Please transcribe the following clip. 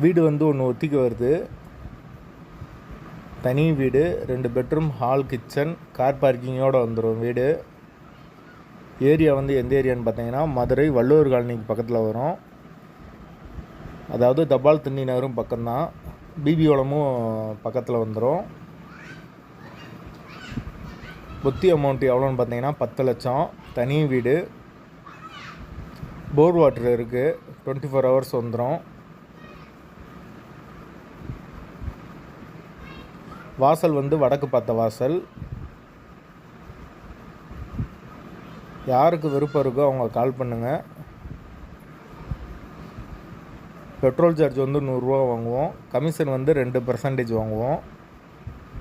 வீடு வந்து ஒன்று ஒத்திக்கு வருது. தனி வீடு ரெண்டு பெட்ரூம் ஹால் கிச்சன் கார் பார்க்கிங்கோடு வந்துடும் வீடு. ஏரியா வந்து எந்த ஏரியான்னு பார்த்தீங்கன்னா மதுரை வள்ளுவர் காலனிக்கு பக்கத்தில் வரும். அதாவது தபால் திண்டி நகரும் பக்கம்தான். பிபிஓலமும் பக்கத்தில் வந்துடும் புத்தி அமௌண்ட் எவ்வளோன்னு பார்த்தீங்கன்னா பத்து லட்சம். தனி வீடு. போர் வாட்டர் இருக்குது டுவெண்ட்டி ஃபோர் ஹவர்ஸ் வந்துடும் வாசல் வந்து வடக்கு பார்த்த வாசல். யாருக்கு விருப்பம் இருக்கோ அவங்க கால் பண்ணுங்கள் பெட்ரோல் சார்ஜ் வந்து நூறுரூவா வாங்குவோம். கமிஷன் வந்து ரெண்டு பர்சன்டேஜ் வாங்குவோம்.